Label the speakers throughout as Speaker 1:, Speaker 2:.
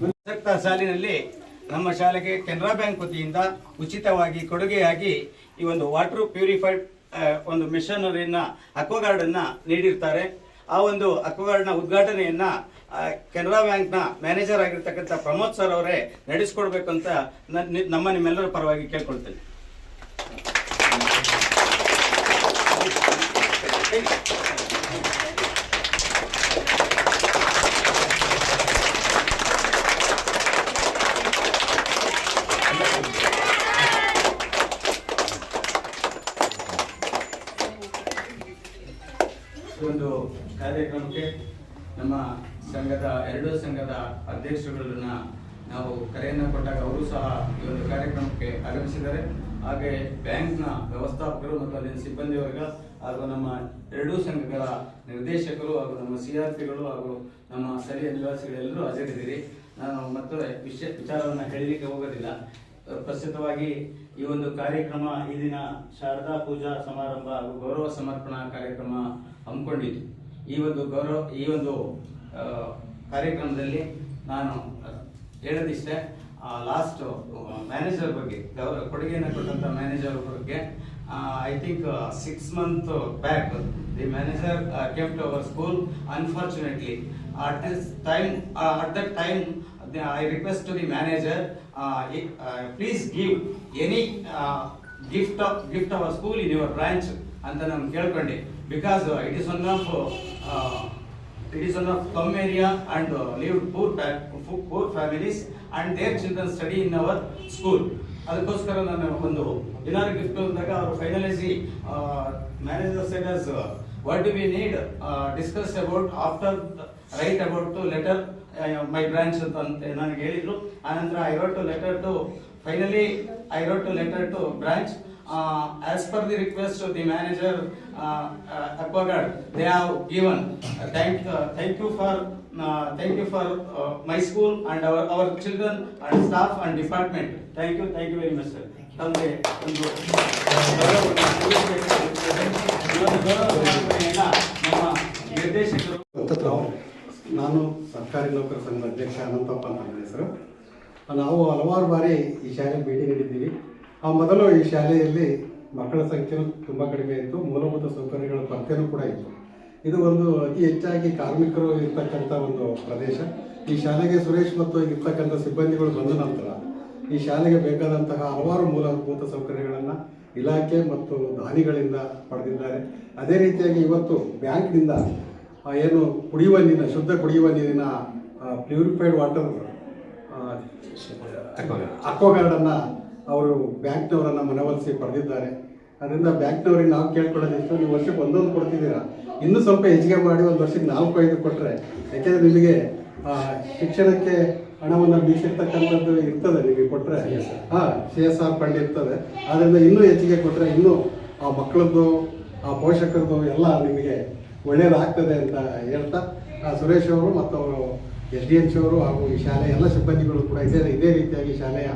Speaker 1: ಪ್ರಸಕ್ತ ಸಾಲಿನಲ್ಲಿ ನಮ್ಮ ಶಾಲೆಗೆ ಕೆನರಾ ಬ್ಯಾಂಕ್ ವತಿಯಿಂದ ಉಚಿತವಾಗಿ ಕೊಡುಗೆಯಾಗಿ ಈ ಒಂದು ವಾಟರ್ ಪ್ಯೂರಿಫೈಡ್ ಒಂದು ಮಿಷನರಿನ ಅಕ್ವಗಾರ್ಡ್ ಅನ್ನ ನೀಡಿರ್ತಾರೆ. ಆ ಒಂದು ಅಕ್ವಗಾರ್ಡ್ನ ಉದ್ಘಾಟನೆಯನ್ನ ಕೆನರಾ ಬ್ಯಾಂಕ್ನ ಮ್ಯಾನೇಜರ್ ಆಗಿರ್ತಕ್ಕಂಥ ಪ್ರಮೋದ್ ಸರ್ ಅವರೇ ನಡೆಸ್ಕೊಡ್ಬೇಕು ಅಂತ ನಮ್ಮ ನಿಮ್ಮೆಲ್ಲರ ಪರವಾಗಿ ಕೇಳ್ಕೊಳ್ತೇನೆ. ಕಾರ್ಯಕ್ರಮಕ್ಕೆ ನಮ್ಮ ಸಂಘದ, ಎರಡೂ ಸಂಘದ ಅಧ್ಯಕ್ಷರುಗಳನ್ನ ನಾವು ಕರೆಯನ್ನು ಕೊಟ್ಟಾಗ ಅವರು ಸಹ ಈ ಒಂದು ಕಾರ್ಯಕ್ರಮಕ್ಕೆ ಆಗಮಿಸಿದ್ದಾರೆ. ಹಾಗೆ ಬ್ಯಾಂಕ್ನ ವ್ಯವಸ್ಥಾಪಕರು ಮತ್ತು ಅಲ್ಲಿನ ಸಿಬ್ಬಂದಿ ವರ್ಗ ಹಾಗೂ ನಮ್ಮ ಎರಡೂ ಸಂಘಗಳ ನಿರ್ದೇಶಕರು ಹಾಗೂ ನಮ್ಮ ಸಿ ಆರ್ ಪಿಗಳು ಹಾಗೂ ನಮ್ಮ ಸ್ಥಳೀಯ ನಿವಾಸಿಗಳೆಲ್ಲರೂ ಹಾಜರಿದ್ದೀರಿ. ನಾನು ಮತ್ತೆ ವಿಷಯ ವಿಚಾರವನ್ನು ಹೇಳಲಿಕ್ಕೆ ಹೋಗೋದಿಲ್ಲ. ಪ್ರಸ್ತುತವಾಗಿ ಈ ಒಂದು ಕಾರ್ಯಕ್ರಮ ಈ ದಿನ ಶಾರದಾ ಪೂಜಾ ಸಮಾರಂಭ ಹಾಗೂ ಗೌರವ ಸಮರ್ಪಣಾ ಕಾರ್ಯಕ್ರಮ ಹಮ್ಮಿಕೊಂಡಿದ್ದು. ಈ ಒಂದು ಗೌರವ, ಈ ಒಂದು ಕಾರ್ಯಕ್ರಮದಲ್ಲಿ ನಾನು ಹೇಳೋದಿಷ್ಟೇ ಲಾಸ್ಟ್ ಮ್ಯಾನೇಜರ್ ಬಗ್ಗೆ, ಗೌರವ, ಕೊಡುಗೆಯನ್ನು ಕೊಟ್ಟಂಥ ಮ್ಯಾನೇಜರ್ ಬಗ್ಗೆ I think six month back the manager came to our school unfortunately at this time at that time I request to the manager please give any gift gift our school in your branch ಅಂತ ನಾನು ಕೇಳ್ಕೊಂಡೆ. Your uh, it is one because uh, it one of of is one of come area poor poor poor poor families children study in our school ಅದಕ್ಕೋಸ್ಕರ ನಾನು ಒಂದು ಏನಾದ್ರು gift ಅಂದಾಗ ಅವರು ಫೈನಲೈಸಿ manager said what do we need discuss about after write about to letter my branch ಅಂತ ನನಗೆ ಹೇಳಿದ್ರು. ಆನಂತರ I wrote to letter to finally I wrote to letter to branch as as per the request manager the manager uh, uh, Aquagard, thank you for Uh, thank, for my school for, our our children for uh, my department and our, thank you and staff sir department. ಒಂದು you, thank you very much, sir. ನಮ್ಮ ನಿರ್ದೇಶಕರು
Speaker 2: ಅಂತತ್ರ ನಾನು ಸರ್ಕಾರಿ ನೌಕರ ಸಂಘದ ಅಧ್ಯಕ್ಷ ಅನಂತಪ್ಪ ಅಂತ ನನ್ನ ಹೆಸರು ನಾವು ಹಲವಾರು ಬಾರಿ ಈ ಶಾಲೆಗೆ ಭೇಟಿ ನೀಡಿದ್ದೀವಿ. ಆ ಮೊದಲು ಈ ಶಾಲೆಯಲ್ಲಿ ಮಕ್ಕಳ ಸಂಖ್ಯೆನೂ ತುಂಬ ಕಡಿಮೆ ಇತ್ತು. ಮೂಲಭೂತ ಸೌಕರ್ಯಗಳ ಕೊರತೆನೂ ಕೂಡ ಇತ್ತು. ಇದು ಒಂದು ಅತಿ ಹೆಚ್ಚಾಗಿ ಕಾರ್ಮಿಕರು ಇರ್ತಕ್ಕಂಥ ಒಂದು ಪ್ರದೇಶ. ಈ ಶಾಲೆಗೆ ಸುರೇಶ್ ಮತ್ತು ಇರ್ತಕ್ಕಂಥ ಸಿಬ್ಬಂದಿಗಳು ಬಂದ ನಂತರ ಈ ಶಾಲೆಗೆ ಬೇಕಾದಂತಹ ಹಲವಾರು ಮೂಲಭೂತ ಸೌಕರ್ಯಗಳನ್ನು ಇಲಾಖೆ ಮತ್ತು ದಾನಿಗಳಿಂದ ಪಡೆದಿದ್ದಾರೆ. ಅದೇ ರೀತಿಯಾಗಿ ಇವತ್ತು ಬ್ಯಾಂಕ್ನಿಂದ ಏನು ಕುಡಿಯುವ ನೀರಿನ ಶುದ್ಧ ಕುಡಿಯುವ ನೀರಿನ ಪ್ಯೂರಿಫೈಡ್ ವಾಟರ್ ಅಕ್ವಾಗಾರ್ಡನ್ನು ಅವರು ಬ್ಯಾಂಕ್ನವರನ್ನು ಮನವೊಲಿಸಿ ಪಡೆದಿದ್ದಾರೆ. ಅದರಿಂದ ಬ್ಯಾಂಕ್ನವರಿಗೆ ನಾವು ಕೇಳ್ಕೊಳ್ಳೋದಿಷ್ಟು ನೀವು ವರ್ಷಕ್ಕೆ ಒಂದೊಂದು ಕೊಡ್ತಿದ್ದೀರಾ? ಇನ್ನೂ ಸ್ವಲ್ಪ ಹೆಚ್ಚಿಗೆ ಮಾಡಿ ಒಂದು ವರ್ಷಕ್ಕೆ ನಾಲ್ಕು, ಐದು ಕೊಟ್ಟರೆ ಯಾಕೆಂದರೆ ನಿಮಗೆ ಶಿಕ್ಷಣಕ್ಕೆ ಹಣವನ್ನು ಬೀಸಿರ್ತಕ್ಕಂಥದ್ದು ಇರ್ತದೆ ನಿಮಗೆ ಕೊಟ್ಟರೆ ಹಾಂ, ಸಿ ಎಸ್ ಆರ್ ಫಂಡ್ ಇರ್ತದೆ. ಆದ್ದರಿಂದ ಇನ್ನೂ ಹೆಚ್ಚಿಗೆ ಕೊಟ್ಟರೆ ಇನ್ನೂ ಆ ಮಕ್ಕಳದ್ದು ಆ ಪೋಷಕರದ್ದು ಎಲ್ಲ ನಿಮಗೆ ಒಳ್ಳೆಯದಾಗ್ತದೆ ಅಂತ ಹೇಳ್ತಾ ಸುರೇಶ್ ಅವರು ಮತ್ತು ಅವರು ಎಸ್ ಡಿ ಎಂ ಸಿ ಅವರು ಹಾಗೂ ಈ ಶಾಲೆಯ ಎಲ್ಲ ಸಿಬ್ಬಂದಿಗಳು ಕೂಡ ಇದೇ ಇದೇ ರೀತಿಯಾಗಿ ಶಾಲೆಯ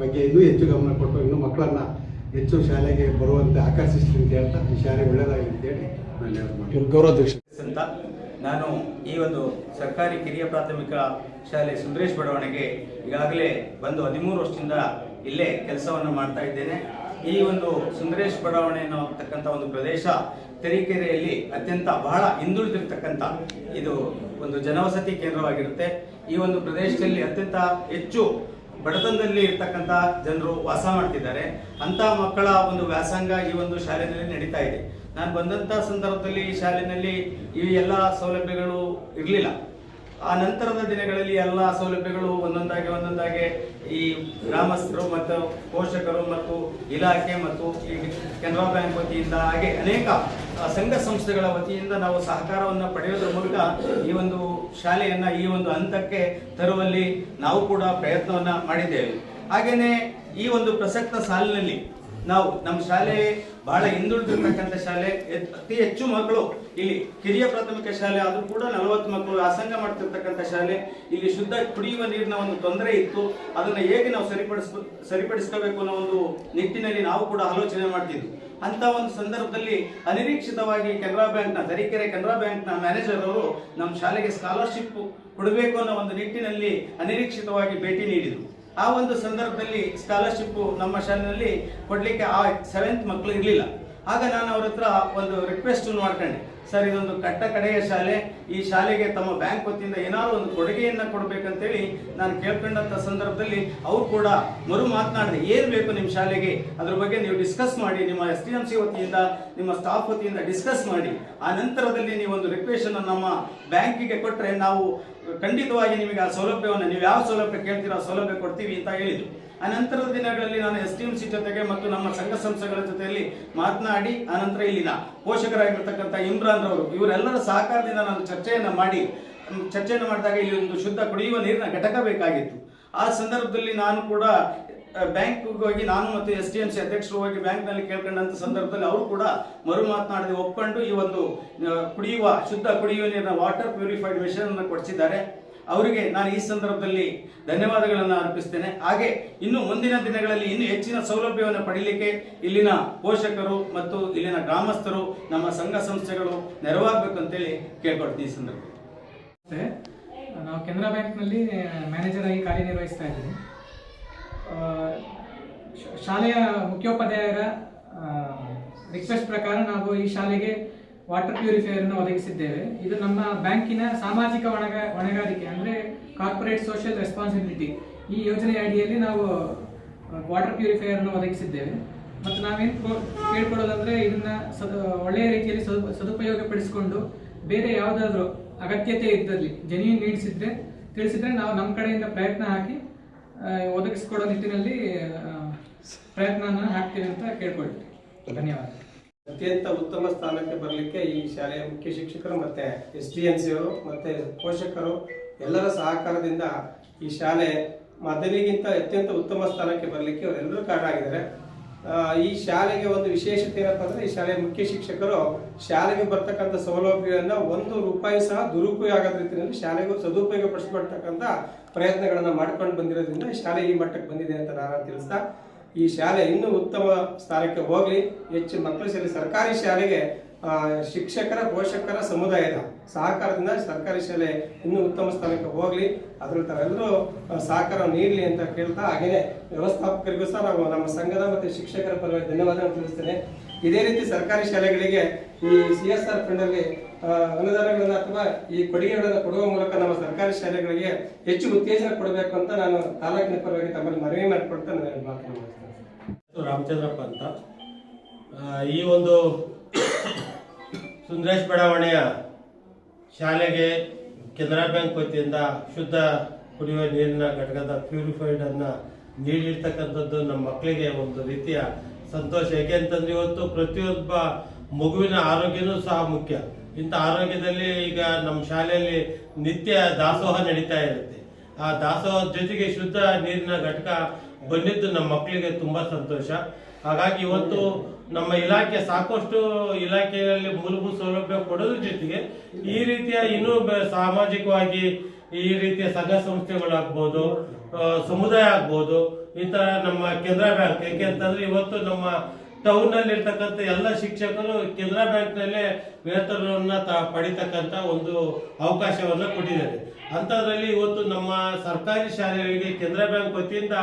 Speaker 2: ಬಗ್ಗೆ ಇನ್ನೂ ಹೆಚ್ಚು ಗಮನ ಕೊಟ್ಟು ಇನ್ನೂ ಮಕ್ಕಳನ್ನು ಹೆಚ್ಚು ಶಾಲೆಗೆ ಬರುವಂತೆ ಆಕರ್ಷಿಸ್ತೀನಿ ಅಂತ ಹೇಳ್ತಾ ಈ ಶಾಲೆ ಒಳ್ಳೆಯದಾಗಲಿ ಅಂತೇಳಿ ನಾನು
Speaker 3: ಗೌರವಾಧ್ಯಕ್ಷ
Speaker 1: ಅಂತ ನಾನು ಈ ಒಂದು ಸರ್ಕಾರಿ ಕಿರಿಯ ಪ್ರಾಥಮಿಕ ಶಾಲೆ ಸುಂದರೇಶ್ ಬಡಾವಣೆಗೆ ಈಗಾಗಲೇ ಬಂದು ಹದಿಮೂರು ವರ್ಷದಿಂದ ಇಲ್ಲೇ ಕೆಲಸವನ್ನು ಮಾಡ್ತಾ ಇದ್ದೇನೆ. ಈ ಒಂದು ಸುಂದರೇಶ್ ಬಡಾವಣೆ ಅನ್ನತಕ್ಕಂಥ ಒಂದು ಪ್ರದೇಶ ತರೀಕೆರೆಯಲ್ಲಿ ಅತ್ಯಂತ ಬಹಳ ಹಿಂದುಳಿದಿರ್ತಕ್ಕಂಥ ಇದು ಒಂದು ಜನವಸತಿ ಕೇಂದ್ರವಾಗಿರುತ್ತೆ. ಈ ಒಂದು ಪ್ರದೇಶದಲ್ಲಿ ಅತ್ಯಂತ ಹೆಚ್ಚು ಬಡತನದಲ್ಲಿ ಇರ್ತಕ್ಕಂಥ ಜನರು ವಾಸ ಮಾಡ್ತಿದ್ದಾರೆ. ಅಂತ ಮಕ್ಕಳ ಒಂದು ವ್ಯಾಸಂಗ ಈ ಒಂದು ಶಾಲೆಯಲ್ಲಿ ನಡೀತಾ ಇದೆ. ನಾನು ಬಂದಂತ ಸಂದರ್ಭದಲ್ಲಿ ಈ ಶಾಲೆಯಲ್ಲಿ ಈ ಎಲ್ಲ ಸೌಲಭ್ಯಗಳು ಇರಲಿಲ್ಲ. ಆ ನಂತರದ ದಿನಗಳಲ್ಲಿ ಎಲ್ಲ ಸೌಲಭ್ಯಗಳು ಒಂದೊಂದಾಗಿ ಒಂದೊಂದಾಗಿ ಈ ಗ್ರಾಮಸ್ಥರು ಮತ್ತು ಪೋಷಕರು ಮತ್ತು ಇಲಾಖೆ ಮತ್ತು ಈ ಕೆನರಾ ಬ್ಯಾಂಕ್ ವತಿಯಿಂದ ಹಾಗೆ ಅನೇಕ ಸಂಘ ಸಂಸ್ಥೆಗಳ ವತಿಯಿಂದ ನಾವು ಸಹಕಾರವನ್ನು ಪಡೆಯೋದ್ರ ಮೂಲಕ ಈ ಒಂದು ಶಾಲೆಯನ್ನು ಈ ಒಂದು ಹಂತಕ್ಕೆ ತರುವಲ್ಲಿ ನಾವು ಕೂಡ ಪ್ರಯತ್ನವನ್ನು ಮಾಡಿದ್ದೇವೆ. ಹಾಗೆಯೇ ಈ ಒಂದು ಪ್ರಸಕ್ತ ಸಾಲಿನಲ್ಲಿ ನಾವು ನಮ್ಮ ಶಾಲೆ ಬಹಳ ಹಿಂದುಳಿದಿರ್ತಕ್ಕಂಥ ಶಾಲೆ ಅತಿ ಹೆಚ್ಚು ಮಕ್ಕಳು ಇಲ್ಲಿ, ಕಿರಿಯ ಪ್ರಾಥಮಿಕ ಶಾಲೆ ಆದರೂ ಕೂಡ ನಲವತ್ತು ಮಕ್ಕಳು ವ್ಯಾಸಂಗ ಮಾಡ್ತಿರ್ತಕ್ಕಂಥ ಶಾಲೆ, ಇಲ್ಲಿ ಶುದ್ಧ ಕುಡಿಯುವ ನೀರಿನ ಒಂದು ತೊಂದರೆ ಇತ್ತು. ಅದನ್ನು ಹೇಗೆ ನಾವು ಸರಿಪಡಿಸ್ ಸರಿಪಡಿಸ್ಕೋಬೇಕು ಅನ್ನೋ ಒಂದು ನಿಟ್ಟಿನಲ್ಲಿ ನಾವು ಕೂಡ ಆಲೋಚನೆ ಮಾಡ್ತಿದ್ವಿ. ಅಂತ ಒಂದು ಸಂದರ್ಭದಲ್ಲಿ ಅನಿರೀಕ್ಷಿತವಾಗಿ ಕೆನರಾ ಬ್ಯಾಂಕ್ನ, ತರೀಕೆರೆ ಕೆನರಾ ಬ್ಯಾಂಕ್ನ ಮ್ಯಾನೇಜರ್ ಅವರು ನಮ್ಮ ಶಾಲೆಗೆ ಸ್ಕಾಲರ್ಶಿಪ್ ಕೊಡಬೇಕು ಅನ್ನೋ ಒಂದು ನಿಟ್ಟಿನಲ್ಲಿ ಅನಿರೀಕ್ಷಿತವಾಗಿ ಭೇಟಿ ನೀಡಿದರು. ಆ ಒಂದು ಸಂದರ್ಭದಲ್ಲಿ ಸ್ಕಾಲರ್ಶಿಪ್ ನಮ್ಮ ಶಾಲೆಯಲ್ಲಿ ಕೊಡ್ಲಿಕ್ಕೆ ಆ ಸೆವೆಂತ್ ಮಕ್ಕಳು ಇರಲಿಲ್ಲ. ಆಗ ನಾನು ಅವ್ರ ಹತ್ರ ಒಂದು ರಿಕ್ವೆಸ್ಟ್ ಮಾಡ್ಕೊಂಡೆ. ಸರ್ ಇದೊಂದು ಕಟ್ಟ ಕಡೆಯ ಶಾಲೆ. ಈ ಶಾಲೆಗೆ ತಮ್ಮ ಬ್ಯಾಂಕ್ ವತಿಯಿಂದ ಏನಾದರೂ ಒಂದು ಕೊಡುಗೆಯನ್ನ ಕೊಡ್ಬೇಕಂತೇಳಿ ನಾನು ಕೇಳ್ಕೊಂಡಂಥ ಸಂದರ್ಭದಲ್ಲಿ ಅವರು ಕೂಡ ಮರು ಮಾತನಾಡಿದೆ ಏನು ಬೇಕು ನಿಮ್ಮ ಶಾಲೆಗೆ? ಅದ್ರ ಬಗ್ಗೆ ನೀವು ಡಿಸ್ಕಸ್ ಮಾಡಿ, ನಿಮ್ಮ ಎಸ್ ಟಿ ಎಂ ಸಿ ವತಿಯಿಂದ, ನಿಮ್ಮ ಸ್ಟಾಫ್ ವತಿಯಿಂದ ಡಿಸ್ಕಸ್ ಮಾಡಿ. ಆ ನಂತರದಲ್ಲಿ ನೀವು ಒಂದು ರಿಕ್ವೆಸ್ಟ್ ನಮ್ಮ ಬ್ಯಾಂಕಿಗೆ ಕೊಟ್ಟರೆ ನಾವು ಖಂಡಿತವಾಗಿ ನಿಮಗೆ ಆ ಸೌಲಭ್ಯವನ್ನು, ನೀವು ಯಾವ ಸೌಲಭ್ಯ ಕೇಳ್ತೀರೋ ಆ ಸೌಲಭ್ಯ ಕೊಡ್ತೀವಿ ಅಂತ ಹೇಳಿದ್ರು. ಆ ನಂತರದ ದಿನಗಳಲ್ಲಿ ನಾನು ಎಸ್ ಡಿ ಎಂ ಸಿ ಜೊತೆಗೆ ಮತ್ತು ನಮ್ಮ ಸಂಘ ಸಂಸ್ಥೆಗಳ ಜೊತೆಯಲ್ಲಿ ಮಾತನಾಡಿ, ಆನಂತರ ಇಲ್ಲಿನ ಪೋಷಕರಾಗಿರ್ತಕ್ಕಂಥ ಇಮ್ರಾನ್ ರವರು, ಇವರೆಲ್ಲರ ಸಹಕಾರದಿಂದ ನಾನು ಚರ್ಚೆಯನ್ನು ಮಾಡಿ ಚರ್ಚೆಯನ್ನು ಮಾಡಿದಾಗ ಇಲ್ಲಿ ಒಂದು ಶುದ್ಧ ಕುಡಿಯುವ ನೀರಿನ ಘಟಕ ಬೇಕಾಗಿತ್ತು. ಆ ಸಂದರ್ಭದಲ್ಲಿ ನಾನು ಕೂಡ ಬ್ಯಾಂಕ್ಗೆ ಹೋಗಿ ನಾನು ಮತ್ತು ಎಸ್ ಡಿ ಎಂ ಸಿ ಅಧ್ಯಕ್ಷರು ಹೋಗಿ ಬ್ಯಾಂಕ್ನಲ್ಲಿ ಕೇಳ್ಕೊಂಡಂಥ ಸಂದರ್ಭದಲ್ಲಿ ಅವರು ಕೂಡ ಮರು ಮಾತನಾಡಿದೆ ಒಪ್ಕೊಂಡು ಈ ಒಂದು ಕುಡಿಯುವ, ಶುದ್ಧ ಕುಡಿಯುವ ನೀರಿನ ವಾಟರ್ ಪ್ಯೂರಿಫೈಡ್ ಮಿಷನ್ ಅನ್ನು ಕೊಡಿಸಿದ್ದಾರೆ. ಅವರಿಗೆ ನಾನು ಈ ಸಂದರ್ಭದಲ್ಲಿ ಧನ್ಯವಾದಗಳನ್ನು ಅರ್ಪಿಸ್ತೇನೆ. ಹಾಗೆ ಇನ್ನು ಮುಂದಿನ ದಿನಗಳಲ್ಲಿ ಇನ್ನು ಹೆಚ್ಚಿನ ಸೌಲಭ್ಯವನ್ನು ಪಡೀಲಿಕ್ಕೆ ಇಲ್ಲಿನ ಪೋಷಕರು ಮತ್ತು ಇಲ್ಲಿನ ಗ್ರಾಮಸ್ಥರು ನಮ್ಮ ಸಂಘ ಸಂಸ್ಥೆಗಳು ನೆರವಾಗಬೇಕು ಅಂತೇಳಿ ಕೇಳ್ಕೊಳ್ತೀನಿ ಈ ಸಂದರ್ಭ
Speaker 3: ಮತ್ತೆ ನಾವು ಕೆನರಾ ಬ್ಯಾಂಕ್ನಲ್ಲಿ ಮ್ಯಾನೇಜರ್ ಆಗಿ ಕಾರ್ಯನಿರ್ವಹಿಸ್ತಾ ಇದ್ದೀನಿ. ಶಾಲೆಯ ಮುಖ್ಯೋಪಾಧ್ಯಾಯರ ರಿಕ್ವೆಸ್ಟ್ ಪ್ರಕಾರ ನಾವು ಈ ಶಾಲೆಗೆ ವಾಟರ್ ಪ್ಯೂರಿಫೈಯರ್ ಅನ್ನು ಒದಗಿಸಿದ್ದೇವೆ. ಇದು ನಮ್ಮ ಬ್ಯಾಂಕಿನ ಸಾಮಾಜಿಕ ಒಣಗ ಹೊಣೆಗಾರಿಕೆ ಅಂದರೆ ಕಾರ್ಪೊರೇಟ್ ಸೋಷಿಯಲ್ ರೆಸ್ಪಾನ್ಸಿಬಿಲಿಟಿ ಈ ಯೋಜನೆಯ ಅಡಿಯಲ್ಲಿ ನಾವು ವಾಟರ್ ಪ್ಯೂರಿಫೈಯರ್ ಅನ್ನು ಒದಗಿಸಿದ್ದೇವೆ. ಮತ್ತು ನಾವೇನು ಕೇಳ್ಕೊಳ್ಳೋದಂದ್ರೆ ಇದನ್ನ ಸದ ಒಳ್ಳೆಯ ರೀತಿಯಲ್ಲಿ ಸದು ಸದುಪಯೋಗಪಡಿಸಿಕೊಂಡು ಬೇರೆ ಯಾವುದಾದ್ರೂ ಅಗತ್ಯತೆ ಇದ್ದಲ್ಲಿ ಜೆನ್ಯೂನ್ ನೀಡಿಸಿದ್ರೆ ತಿಳಿಸಿದ್ರೆ ನಾವು ನಮ್ಮ ಕಡೆಯಿಂದ ಪ್ರಯತ್ನ ಹಾಕಿ ಒದಗಿಸಿಕೊಡೋ ನಿಟ್ಟಿನಲ್ಲಿ ಪ್ರಯತ್ನ ಪ್ರಯತ್ನನ ಹಾಕ್ತೀವಿ ಅಂತ ಕೇಳ್ಕೊಳ್ತೀವಿ. ಧನ್ಯವಾದ.
Speaker 4: ಅತ್ಯಂತ ಉತ್ತಮ ಸ್ಥಾನಕ್ಕೆ ಬರಲಿಕ್ಕೆ ಈ ಶಾಲೆಯ ಮುಖ್ಯ ಶಿಕ್ಷಕರು ಮತ್ತೆ ಎಸ್ ಡಿ ಎನ್ ಸಿ ಅವರು ಮತ್ತೆ ಪೋಷಕರು ಎಲ್ಲರ ಸಹಕಾರದಿಂದ ಈ ಶಾಲೆ ಮೊದಲಿಗಿಂತ ಅತ್ಯಂತ ಉತ್ತಮ ಸ್ಥಾನಕ್ಕೆ ಬರಲಿಕ್ಕೆ ಅವರೆಲ್ಲರೂ ಕಾರಣ ಆಗಿದ್ದಾರೆ. ಈ ಶಾಲೆಗೆ ಒಂದು ವಿಶೇಷತೆ ಏನಪ್ಪ ಅಂದ್ರೆ ಈ ಶಾಲೆಯ ಮುಖ್ಯ ಶಿಕ್ಷಕರು ಶಾಲೆಗೆ ಬರ್ತಕ್ಕಂಥ ಸೌಲಭ್ಯಗಳನ್ನು ಒಂದು ರೂಪಾಯಿ ಸಹ ದುರುಪಯೋಗ ಆಗದ ರೀತಿಯಲ್ಲಿ ಶಾಲೆಗೂ ಸದುಪಯೋಗ ಪಡಿಸ್ಕೊಳ್ತಕ್ಕಂಥ ಪ್ರಯತ್ನಗಳನ್ನು ಮಾಡ್ಕೊಂಡು ಬಂದಿರೋದ್ರಿಂದ ಶಾಲೆ ಈ ಮಟ್ಟಕ್ಕೆ ಬಂದಿದೆ ಅಂತ ನಾನು ತಿಳಿಸ್ತಾ ಈ ಶಾಲೆ ಇನ್ನೂ ಉತ್ತಮ ಸ್ಥಾನಕ್ಕೆ ಹೋಗಲಿ. ಹೆಚ್ಚು ಮಕ್ಕಳು ಸೇರಿ ಸರ್ಕಾರಿ ಶಾಲೆಗೆ ಶಿಕ್ಷಕರ, ಪೋಷಕರ ಸಮುದಾಯದ ಸಹಕಾರದಿಂದ ಸರ್ಕಾರಿ ಶಾಲೆ ಇನ್ನೂ ಉತ್ತಮ ಸ್ಥಾನಕ್ಕೆ ಹೋಗಲಿ. ಅದರ ತಾವೆಲ್ಲರೂ ಸಹಕಾರ ನೀಡಲಿ ಅಂತ ಕೇಳ್ತಾ ಹಾಗೆಯೇ ವ್ಯವಸ್ಥಾಪಕರಿಗೂ ಸಹ ನಾವು ನಮ್ಮ ಸಂಘದ ಮತ್ತು ಶಿಕ್ಷಕರ ಪರವಾಗಿ ಧನ್ಯವಾದಗಳನ್ನು ತಿಳಿಸ್ತೇನೆ. ಇದೇ ರೀತಿ ಸರ್ಕಾರಿ ಶಾಲೆಗಳಿಗೆ ಈ ಸಿ ಎಸ್ ಆರ್ ಫಂಡಲ್ಲಿ ಅನುದಾನಗಳನ್ನು ಅಥವಾ ಈ ಕೊಡುಗೆಗಳನ್ನು ಕೊಡುವ ಮೂಲಕ ನಮ್ಮ ಸರ್ಕಾರಿ ಶಾಲೆಗಳಿಗೆ ಹೆಚ್ಚು ಉತ್ತೇಜನ ಕೊಡಬೇಕು ಅಂತ ನಾನು ತಾಲೂಕಿನ ಪರವಾಗಿ ತಮ್ಮಲ್ಲಿ ಮನವಿ ಮಾಡಿಕೊಡ್ತಾ ನಾನು ಮಾಡ್ತೇನೆ
Speaker 5: ರಾಮಚಂದ್ರಪ್ಪ ಅಂತ. ಈ ಒಂದು ಸುಂದರೇಶ್ ಬಡಾವಣೆಯ ಶಾಲೆಗೆ ಕೆನರಾ ಬ್ಯಾಂಕ್ ವತಿಯಿಂದ ಶುದ್ಧ ಕುಡಿಯುವ ನೀರಿನ ಘಟಕದ ಪ್ಯೂರಿಫೈಡನ್ನು ನೀಡಿರ್ತಕ್ಕಂಥದ್ದು ನಮ್ಮ ಮಕ್ಕಳಿಗೆ ಒಂದು ರೀತಿಯ ಸಂತೋಷ. ಏಕೆಂತಂದ್ರೆ ಇವತ್ತು ಪ್ರತಿಯೊಬ್ಬ ಮಗುವಿನ ಆರೋಗ್ಯನೂ ಸಹ ಮುಖ್ಯ. ಇಂಥ ಆರೋಗ್ಯದಲ್ಲಿ ಈಗ ನಮ್ಮ ಶಾಲೆಯಲ್ಲಿ ನಿತ್ಯ ದಾಸೋಹ ನಡೀತಾ ಇರುತ್ತೆ. ಆ ದಾಸೋಹದ ಜೊತೆಗೆ ಶುದ್ಧ ನೀರಿನ ಘಟಕ ಬಂದಿದ್ದು ನಮ್ಮ ಮಕ್ಕಳಿಗೆ ತುಂಬಾ ಸಂತೋಷ. ಹಾಗಾಗಿ ಇವತ್ತು ನಮ್ಮ ಇಲಾಖೆ ಸಾಕಷ್ಟು ಇಲಾಖೆಯಲ್ಲಿ ಮೂಲಭೂತ ಸೌಲಭ್ಯ ಕೊಡೋದ್ರ ಜೊತೆಗೆ ಈ ರೀತಿಯ ಇನ್ನೂ ಸಾಮಾಜಿಕವಾಗಿ ಈ ರೀತಿಯ ಸಂಘ ಸಂಸ್ಥೆಗಳಾಗ್ಬೋದು ಸಮುದಾಯ ಆಗ್ಬೋದು, ಈ ತರ ನಮ್ಮ ಕೇಂದ್ರ ಬ್ಯಾಂಕ್ ಯಾಕೆಂತಂದ್ರೆ ಇವತ್ತು ನಮ್ಮ ಟೌನ್ನಲ್ಲಿ ಇರ್ತಕ್ಕಂಥ ಎಲ್ಲ ಶಿಕ್ಷಕರು ಕೆನರಾ ಬ್ಯಾಂಕ್ ನಲ್ಲೇ ವೇತನವನ್ನ ಪಡಿತಕ್ಕಂತ ಒಂದು ಅವಕಾಶವನ್ನ ಕೊಟ್ಟಿದ್ದಾರೆ. ಅಂತದ್ರಲ್ಲಿ ಇವತ್ತು ನಮ್ಮ ಸರ್ಕಾರಿ ಶಾಲೆಗಳಿಗೆ ಕೆನರಾ ಬ್ಯಾಂಕ್ ವತಿಯಿಂದ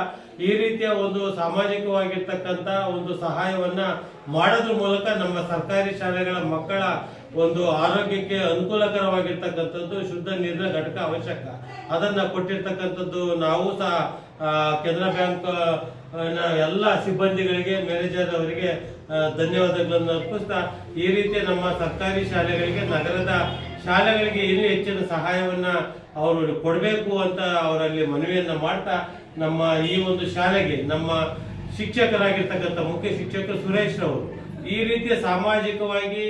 Speaker 5: ಈ ರೀತಿಯ ಒಂದು ಸಾಮಾಜಿಕವಾಗಿರ್ತಕ್ಕಂಥ ಒಂದು ಸಹಾಯವನ್ನ ಮಾಡೋದ್ರ ಮೂಲಕ ನಮ್ಮ ಸರ್ಕಾರಿ ಶಾಲೆಗಳ ಮಕ್ಕಳ ಒಂದು ಆರೋಗ್ಯಕ್ಕೆ ಅನುಕೂಲಕರವಾಗಿರ್ತಕ್ಕಂಥದ್ದು ಶುದ್ಧ ನೀರಿನ ಘಟಕ ಅವಶ್ಯಕ. ಅದನ್ನ ಕೊಟ್ಟಿರ್ತಕ್ಕಂಥದ್ದು ನಾವು ಸಹ ಕೆನರಾ ಬ್ಯಾಂಕ್ ಎಲ್ಲ ಸಿಬ್ಬಂದಿಗಳಿಗೆ ಮ್ಯಾನೇಜರ್ ಅವರಿಗೆ ಧನ್ಯವಾದಗಳನ್ನು ಅರ್ಪಿಸ್ತಾ, ಈ ರೀತಿ ನಮ್ಮ ಸರ್ಕಾರಿ ಶಾಲೆಗಳಿಗೆ, ನಗರದ ಶಾಲೆಗಳಿಗೆ ಇನ್ನೂ ಹೆಚ್ಚಿನ ಸಹಾಯವನ್ನ ಅವರು ಕೊಡಬೇಕು ಅಂತ ಅವರಲ್ಲಿ ಮನವಿಯನ್ನ ಮಾಡ್ತಾ, ನಮ್ಮ ಈ ಒಂದು ಶಾಲೆಗೆ ನಮ್ಮ ಶಿಕ್ಷಕರಾಗಿರ್ತಕ್ಕಂಥ ಮುಖ್ಯ ಶಿಕ್ಷಕ ಸುರೇಶ್ ಅವರು ಈ ರೀತಿಯ ಸಾಮಾಜಿಕವಾಗಿ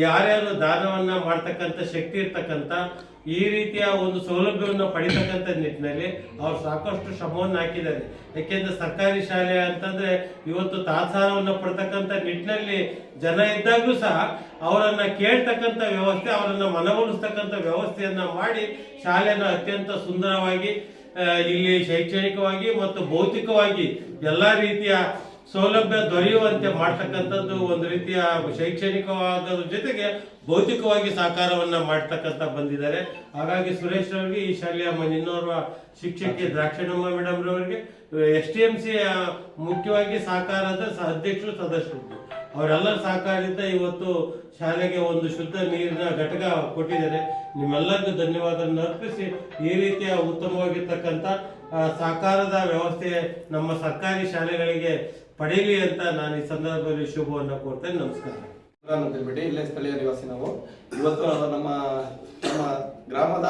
Speaker 5: ಯಾರ್ಯಾರು ದಾನವನ್ನ ಮಾಡ್ತಕ್ಕಂಥ ಶಕ್ತಿ ಇರ್ತಕ್ಕಂಥ ಈ ರೀತಿಯ ಒಂದು ಸೌಲಭ್ಯವನ್ನು ಪಡಿತಕ್ಕಂಥ ನಿಟ್ಟಿನಲ್ಲಿ ಅವ್ರು ಸಾಕಷ್ಟು ಶ್ರಮವನ್ನು ಹಾಕಿದ್ದಾರೆ. ಯಾಕೆಂದ್ರೆ ಸರ್ಕಾರಿ ಶಾಲೆ ಅಂತಂದ್ರೆ ಇವತ್ತು ತಾತ್ಸಾರವನ್ನು ಪಡ್ತಕ್ಕಂಥ ನಿಟ್ಟಿನಲ್ಲಿ ಜನ ಇದ್ದಾಗಲೂ ಸಹ ಅವರನ್ನ ಕೇಳ್ತಕ್ಕಂಥ ವ್ಯವಸ್ಥೆ, ಅವರನ್ನ ಮನವೊಲಿಸ್ತಕ್ಕಂಥ ವ್ಯವಸ್ಥೆಯನ್ನ ಮಾಡಿ ಶಾಲೆಯನ್ನು ಅತ್ಯಂತ ಸುಂದರವಾಗಿ ಇಲ್ಲಿ ಶೈಕ್ಷಣಿಕವಾಗಿ ಮತ್ತು ಭೌತಿಕವಾಗಿ ಎಲ್ಲ ರೀತಿಯ ಸೌಲಭ್ಯ ದೊರೆಯುವಂತೆ ಮಾಡ್ತಕ್ಕಂಥದ್ದು ಒಂದು ರೀತಿಯ ಶೈಕ್ಷಣಿಕವಾದ ಜೊತೆಗೆ ಭೌತಿಕವಾಗಿ ಸಹಕಾರವನ್ನ ಮಾಡ್ತಕ್ಕಂಥ ಬಂದಿದ್ದಾರೆ. ಹಾಗಾಗಿ ಸುರೇಶ್ ರವರಿಗೆ, ಈ ಶಾಲೆಯ ಇನ್ನೋರ್ವ ಶಿಕ್ಷಕಿ ದ್ರಾಕ್ಷಣಮ್ಮ ಮೇಡಮ್ ರವರಿಗೆ, ಎಸ್ ಟಿ ಎಂ ಸಿ ಮುಖ್ಯವಾಗಿ ಸಹಕಾರದ ಅಧ್ಯಕ್ಷರು ಸದಸ್ಯರು ಅವರೆಲ್ಲರ ಸಹಕಾರದಿಂದ ಇವತ್ತು ಶಾಲೆಗೆ ಒಂದು ಶುದ್ಧ ನೀರಿನ ಘಟಕ ಕೊಟ್ಟಿದ್ದಾರೆ. ನಿಮ್ಮೆಲ್ಲರಿಗೂ ಧನ್ಯವಾದವನ್ನು ಅರ್ಪಿಸಿ, ಈ ರೀತಿಯ ಉತ್ತಮವಾಗಿರ್ತಕ್ಕಂಥ ಸಹಕಾರದ ವ್ಯವಸ್ಥೆ ನಮ್ಮ ಸರ್ಕಾರಿ ಶಾಲೆಗಳಿಗೆ ಪಡೀಲಿ ಅಂತ ನಾನು ಈ ಸಂದರ್ಭದಲ್ಲಿ ಶುಭವನ್ನು ಕೋರ್ತೇನೆ. ನಮಸ್ಕಾರ.
Speaker 6: ಅಂತ ಹೇಳ್ಬಿಟ್ಟು ಇಲ್ಲೇ ಸ್ಥಳೀಯ ನಿವಾಸಿ ನಾವು ಇವತ್ತು ನಮ್ಮ ನಮ್ಮ ಗ್ರಾಮದ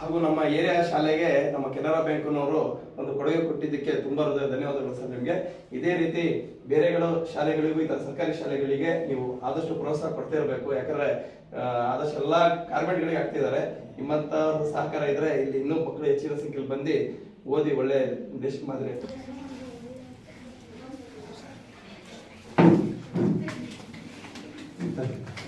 Speaker 6: ಹಾಗೂ ನಮ್ಮ ಏರಿಯಾ ಶಾಲೆಗೆ ನಮ್ಮ ಕೆನರಾ ಬ್ಯಾಂಕ್ನವರು ಒಂದು ಕೊಡುಗೆ ಕೊಟ್ಟಿದ್ದಕ್ಕೆ ತುಂಬಾ ಹೃದಯ ಧನ್ಯವಾದಗಳು ಸರ್ ನಿಮಗೆ. ಇದೇ ರೀತಿ ಬೇರೆಗಳು ಶಾಲೆಗಳಿಗೂ, ಇತರ ಸರ್ಕಾರಿ ಶಾಲೆಗಳಿಗೆ ನೀವು ಆದಷ್ಟು ಪ್ರೋತ್ಸಾಹ ಕೊಡ್ತಾ ಇರಬೇಕು ಯಾಕಂದ್ರೆ ಆದಷ್ಟು ಎಲ್ಲಾ ಕಾರ್ಮೆಂಟ್ಗಳಿಗೆ ಆಗ್ತಿದ್ದಾರೆ ನಿಮ್ಮಂತ ಸಹಕಾರ ಇದ್ರೆ ಇಲ್ಲಿ ಇನ್ನೂ ಮಕ್ಕಳು ಹೆಚ್ಚಿನ ಸಂಖ್ಯೆಯಲ್ಲಿ ಬಂದು ಓದಿ ಒಳ್ಳೆ ದೇಶ ಮಾದರಿ
Speaker 4: Thank you.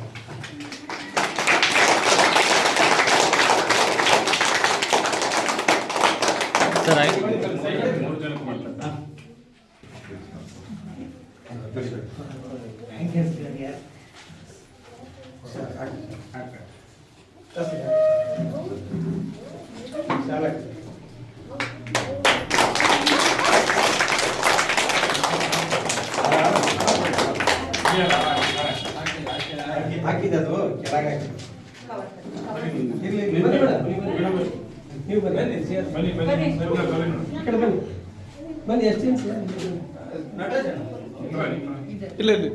Speaker 4: ಸರ್ ಆಯ್ತು Yeah. ಹಾಕಿದೆ ಅದು ಕೆಳಗೆ ಹಾಕಿ. ಇರ್ಲಿ, ಇರ್ಲಿ. ಬನ್ನಿ ಮೇಡಮ್, ನೀವು ಬನ್ನಿ. ಬನ್ನಿ ಬನ್ನಿ ಬನ್ನಿ. ಎಷ್ಟು ಇಲ್ಲ ಇಲ್ಲ.